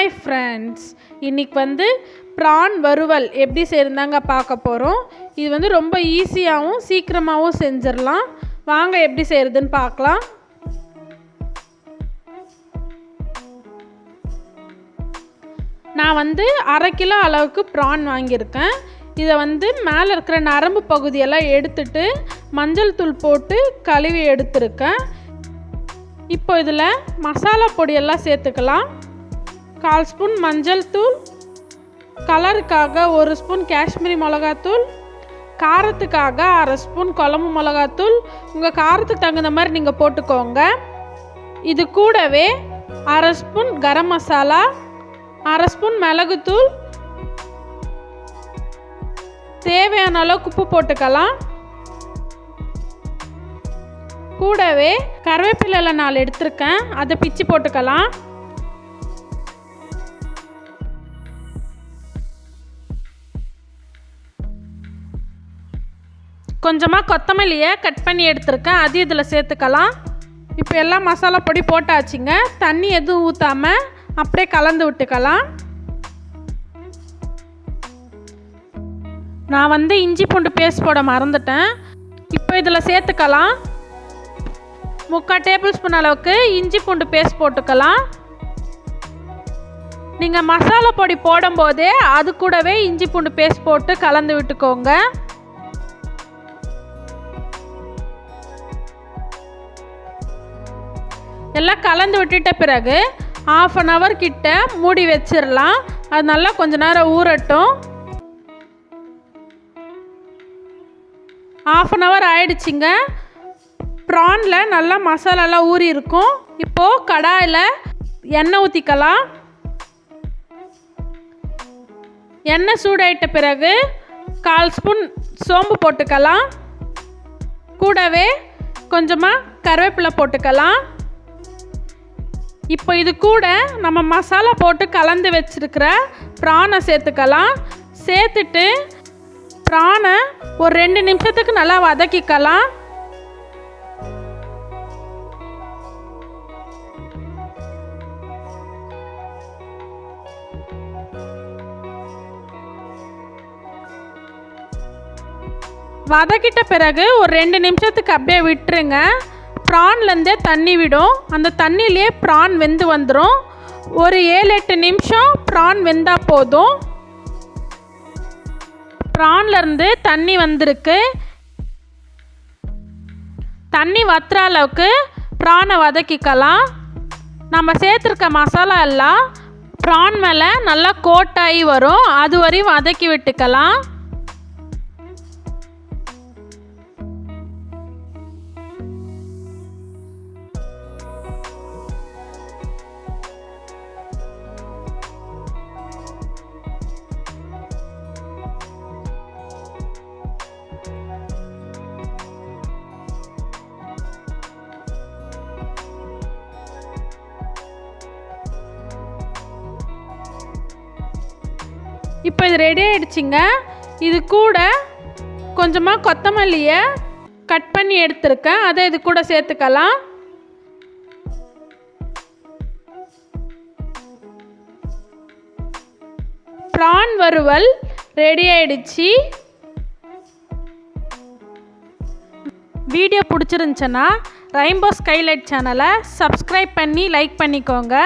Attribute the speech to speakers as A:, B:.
A: Hi friends இன்னைக்கு வந்து PRAN வறுவல் எப்படி செய்யறதாங்க பார்க்க போகிறோம் இது வந்து ரொம்ப ஈஸியாகவும் சீக்கிரமாகவும் செஞ்சிடலாம். வாங்க எப்படி செய்கிறதுன்னு பார்க்கலாம். நான் வந்து அரை கிலோ அளவுக்கு ப்ரான் வாங்கியிருக்கேன். இதை வந்து மேலே இருக்கிற நரம்பு பகுதியெல்லாம் எடுத்துட்டு மஞ்சள் தூள் போட்டு கழுவி எடுத்திருக்கேன். இப்போ இதில் மசாலா பொடியெல்லாம் சேர்த்துக்கலாம். கால் ஸ்பூன் மஞ்சள் தூள் கலருக்காக ஒரு ஸ்பூன் காஷ்மீரி மிளகாத்தூள் காரத்துக்காக அரை ஸ்பூன் குழம்பு மிளகாத்தூள். உங்கள் காரத்துக்கு தகுந்த மாதிரி நீங்கள் போட்டுக்கோங்க. இது கூடவே அரை ஸ்பூன் கரம் மசாலா அரை ஸ்பூன் மிளகுத்தூள். தேவையான அளவுக்கு உப்பு போட்டுக்கலாம். கூடவே கருவேப்பிலை நான் எடுத்திருக்கேன். அதை பிச்சு போட்டுக்கலாம். கொஞ்சமாக கொத்தமல்லியை கட் பண்ணி எடுத்திருக்கேன். அது இதில் சேர்த்துக்கலாம். இப்போ எல்லாம் மசாலா பொடி போட்டாச்சுங்க. தண்ணி எதுவும் ஊற்றாமல் அப்படியே கலந்து விட்டுக்கலாம். நான் வந்து இஞ்சி பூண்டு பேஸ்ட் போட மறந்துட்டேன். இப்போ இதில் சேர்த்துக்கலாம். முக்கால் டேபிள் ஸ்பூன் அளவுக்கு இஞ்சி பூண்டு பேஸ்ட் போட்டுக்கலாம். நீங்கள் மசாலா பொடி போடும்போதே அது கூடவே இஞ்சி பூண்டு பேஸ்ட் போட்டு கலந்து விட்டுக்கோங்க. எல்லாம் கலந்து விட்டுட்ட பிறகு ஆஃப் அன் ஹவர் கிட்ட மூடி வச்சிடலாம் அது நல்லா கொஞ்ச நேரம் ஊறட்டும். ஆஃப் அன் ஹவர் ஆயிடுச்சுங்க. ப்ரானில் நல்லா மசாலாலாம் ஊறி இருக்கும். இப்போது கடாயில் எண்ணெய் ஊற்றிக்கலாம் எண்ணெய் சூடாயிட்ட பிறகு கால் ஸ்பூன் சோம்பு போட்டுக்கலாம். கூடவே கொஞ்சமாக கருவேப்பிலை போட்டுக்கலாம். இப்போ இது கூட நம்ம மசாலா போட்டு கலந்து வச்சுருக்கிற ப்ரானை சேர்த்துக்கலாம். சேர்த்துட்டு ப்ரானை ஒரு ரெண்டு நிமிஷத்துக்கு நல்லா வதக்கிக்கலாம். வதக்கிட்ட பிறகு ஒரு ரெண்டு நிமிஷத்துக்கு அப்படியே விட்டுருங்க. ப்ரான்லேருந்தே தண்ணி விடும். அந்த தண்ணியிலே ப்ரான் வெந்து வந்துடும் ஒரு ஏழு எட்டு நிமிஷம் ப்ரான் வெந்தால் போதும். ப்ரான்லேருந்து தண்ணி வந்திருக்கு. தண்ணி வத்துற அளவுக்கு ப்ரானை வதக்கிக்கலாம். நம்ம சேர்த்துருக்க மசாலா எல்லாம் ப்ரான் மேலே நல்லா கோட்டாகி வரும். அது வரையும் வதக்கி விட்டுக்கலாம். இப்போ இது ரெடி ஆகிடுச்சிங்க இது கூட கொஞ்சமாக கொத்தமல்லியை கட் பண்ணி எடுத்திருக்கேன். அதை இது கூட சேர்த்துக்கலாம். ப்ரான் வறுவல் ரெடி ஆயிடுச்சு. வீடியோ பிடிச்சிருந்துச்சுன்னா ரெயின்போ ஸ்கைலைட் சேனலை சப்ஸ்கிரைப் பண்ணி லைக் பண்ணிக்கோங்க.